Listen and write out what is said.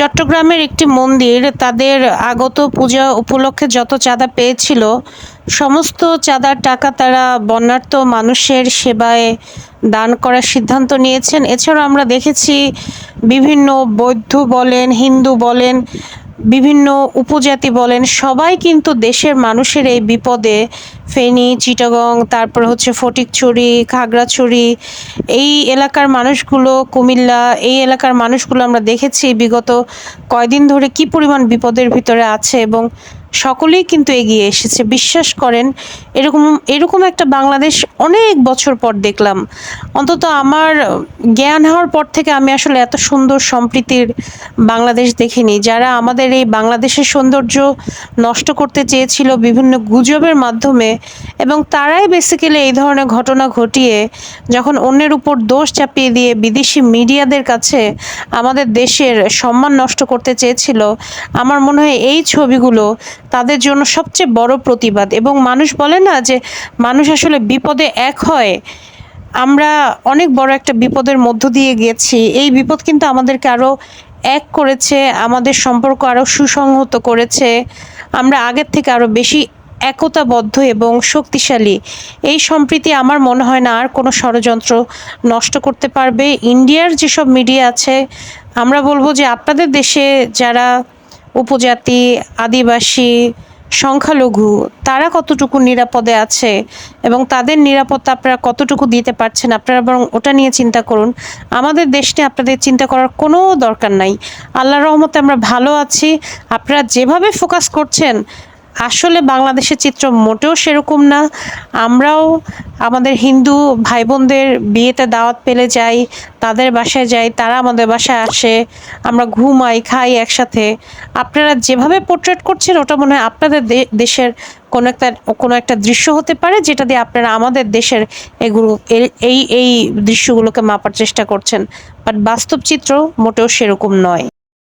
চট্টগ্রামের একটি মন্দির, তাদের আগত পূজা উপলক্ষে যত চাঁদা পেয়েছিল, সমস্ত চাঁদার টাকা তারা বন্যার্থ মানুষের সেবায় দান করার সিদ্ধান্ত নিয়েছেন। এছাড়াও আমরা দেখেছি বিভিন্ন বৌদ্ধ বলেন, হিন্দু বলেন বিভিন্ন উপজাতি বলেন, সবাই কিন্তু দেশের মানুষের এই বিপদে, ফেনী, চিটাগং, তারপর হচ্ছে ফটিকছড়ি, খাগড়াছড়ি, এই এলাকার মানুষগুলো, কুমিল্লা, এই এলাকার মানুষগুলো আমরা দেখেছি বিগত কয়দিন ধরে কি পরিমাণ বিপদের ভিতরে আছে এবং সকলেই কিন্তু এগিয়ে এসেছে। বিশ্বাস করেন, এরকম এরকম একটা বাংলাদেশ অনেক বছর পর দেখলাম। অন্তত আমার জ্ঞান হওয়ার পর থেকে আমি আসলে এত সুন্দর সম্প্রীতির বাংলাদেশ দেখিনি। যারা আমাদের এই বাংলাদেশের সৌন্দর্য নষ্ট করতে চেয়েছিল বিভিন্ন গুজবের মাধ্যমে এবং তারাই বেসিক্যালি এই ধরনের ঘটনা ঘটিয়ে যখন অন্যের উপর দোষ চাপিয়ে দিয়ে বিদেশি মিডিয়াদের কাছে আমাদের দেশের সম্মান নষ্ট করতে চেয়েছিল, আমার মনে হয় এই ছবিগুলো তাদের জন্য সবচেয়ে বড় প্রতিবাদ। এবং মানুষ বলে না যে মানুষ আসলে বিপদে এক হয়। আমরা অনেক বড় একটা বিপদের মধ্য দিয়ে গেছি। এই বিপদ কিন্তু আমাদেরকে আরও এক করেছে, আমাদের সম্পর্ক আরও সুসংহত করেছে। আমরা আগের থেকে আরও বেশি একতাবদ্ধ এবং শক্তিশালী। এই সম্প্রীতি আমার মনে হয় না আর কোনো ষড়যন্ত্র নষ্ট করতে পারবে। ইন্ডিয়ার যেসব মিডিয়া আছে, আমরা বলব যে আপনাদের দেশে যারা উপজাতি, আদিবাসী, সংখ্যালঘু, তারা কতটুকু নিরাপদে আছে এবং তাদের নিরাপত্তা আপনারা কতটুকু দিতে পারছেন আপনারা বরং ওটা নিয়ে চিন্তা করুন। আমাদের দেশটি আপনাদের চিন্তা করার কোনো দরকার নাই। আল্লাহর রহমতে আমরা ভালো আছি। আপনারা যেভাবে ফোকাস করছেন আসলে বাংলাদেশের চিত্র মোটেও সেরকম না। আমরাও আমাদের হিন্দু ভাই বোনদের বিয়েতে দাওয়াত পেলে যাই, তাদের বাসায় যাই, তারা আমাদের বাসায় আসে, আমরা ঘুমাই, খাই একসাথে। আপনারা যেভাবে পোর্ট্রেট করছেন, ওটা মনে হয় আপনাদের দেশের কোনো একটা কোনো একটা দৃশ্য হতে পারে, যেটা দিয়ে আপনারা আমাদের দেশের এগুলো এই এই দৃশ্যগুলোকে মাপার চেষ্টা করছেন। বাট বাস্তব চিত্র মোটেও সেরকম নয়।